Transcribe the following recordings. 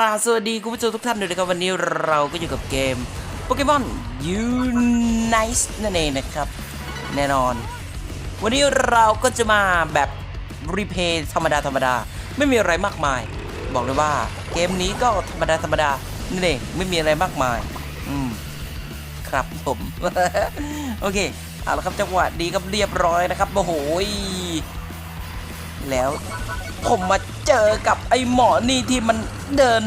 ราบสวัสดีคุณผู้ชมทุกท่านด้วยนะครับวันนี้เราก็อยู่กับเกมโปเกมอนยูไนส์นั่นเองนะครับ แน่นอน วันนี้เราก็จะมาแบบรีเพย์ธรรมดาธรรมดา ไม่มีอะไรมากมาย บอกเลยว่าเกมนี้ก็ธรรมดาธรรมดานั่นเองไม่มีอะไรมากมาย อืมครับผม โอเคเอาละครับจังหวะดีครับเรียบร้อยนะครับโอ้โห แล้ว ผมมาเจอกับไอ้หมอนี่ที่มันเดิน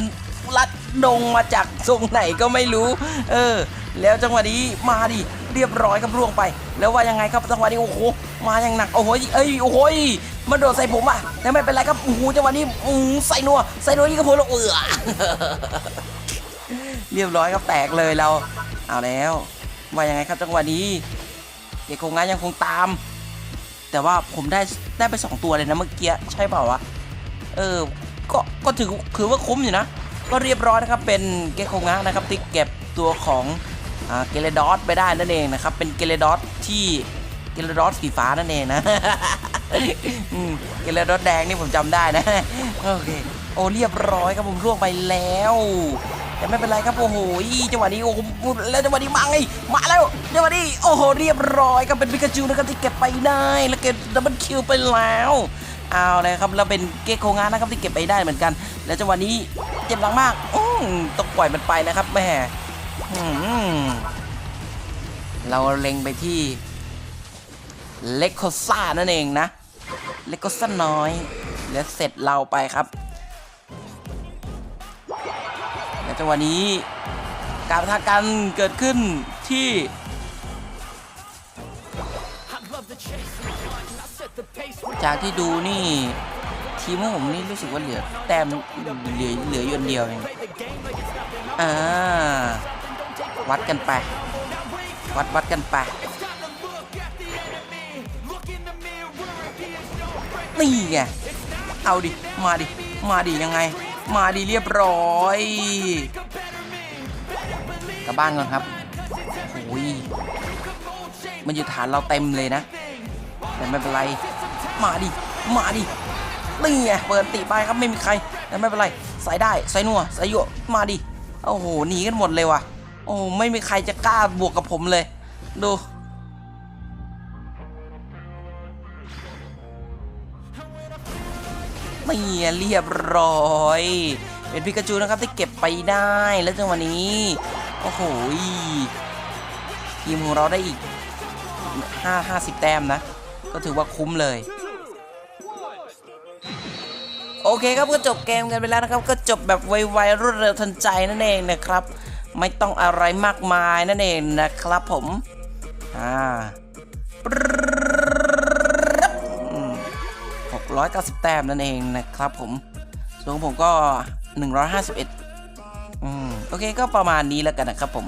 ลัดดงมาจากทรงไหนก็ไม่รู้ เออ แล้วจังหวะนี้มาดิเรียบร้อยครับร่วงไป แล้วว่ายังไงครับจังหวะนี้โอ้โหมาอย่างหนักโอ้โหเอ้ยโอ้โหยมาโดดใส่ผมอะแต่ไม่เป็นไรครับโอ้โหจังหวะนี้อือใส่นัวใส่นัวยิ่งกระผมแล้วเออเรียบร้อยครับแตกเลยเราเอาแล้วว่ายังไงครับจังหวะนี้เด็กคงงานยังคงตาม แต่ว่าผมได้ได้ไปสองตัวเลยนะเมื่อกี้ใช่เปล่าวะเออก็ก็ถือถือว่าคุ้มอยู่นะ ก็เรียบร้อยนะครับเป็นเกโคงะนะครับที่เก็บตัวของเกเลดอสไปได้นั่นเองนะครับเป็นเกเลดอสที่เกเลดอสสีฟ้านั่นเองนะเกเลดอสแดงนี่ผมจำได้นะโอเคโอ้เรียบร้อยครับผมร่วงไปแล้ว แต่ไม่เป็นไรครับโอ้โหจังหวะนี้โอ้โหแล้วจังหวะนี้มาไงมาแล้วจังหวะนี้โอ้โหเรียบร้อยครับเป็นปิกาจูนะครับที่เก็บไปได้แล้วเก็บดับเบิลคิวไปแล้วเอาเลยครับแล้วเป็นเกโคงานะครับที่เก็บไปได้เหมือนกัน แล้วจังหวะนี้เจ็บหลังมากอืมต้องปล่อยมันไปนะครับแม่เราเล็งไปที่เลโคซ่านั่นเองนะเลโคซ่าน้อย แล้วเสร็จเราไปครับ จังหวะนี้ การประทะกันเกิดขึ้นที่จากที่ดูนี่ทีมของผมนี่รู้สึกว่าเหลือแต้มเหลือเหลือยนเดียวเองอ่าวัดกันไป วัดวัดกันไปนี่ไงเอาดิ มาดิ มาดิยังไง มาดิเรียบร้อยกลับบ้านก่อนครับโอ้ยมันอยู่ฐานเราเต็มเลยนะ แต่ไม่เป็นไร มาดิ มาดินี่ไงเปิดติไปครับไม่มีใคร แต่ไม่เป็นไร ใส่ได้ใส่นัวใส่หยมาดิ โอ้โหหนีกันหมดเลยว่ะ โอ้ไม่มีใครจะกล้าบวกกับผมเลย ดู ไม่เรียบร้อย เป็นพิกาจูนะครับที่เก็บไปได้แล้วจังหวะนี้โอ้โหทีมของเราได้อีก 5 50 แต้มนะ ก็ถือว่าคุ้มเลยโอเคครับก็จบเกมกันไปแล้วนะครับ ก็จบแบบไวๆรวดเร็วทันใจนั่นเองนะครับ ไม่ต้องอะไรมากมายนั่นเองนะครับผม อ่า 690 แต้มนั่นเองนะครับผมส่วนของผมก็ 151อืมโอเคก็ประมาณนี้แล้วกันนะครับผม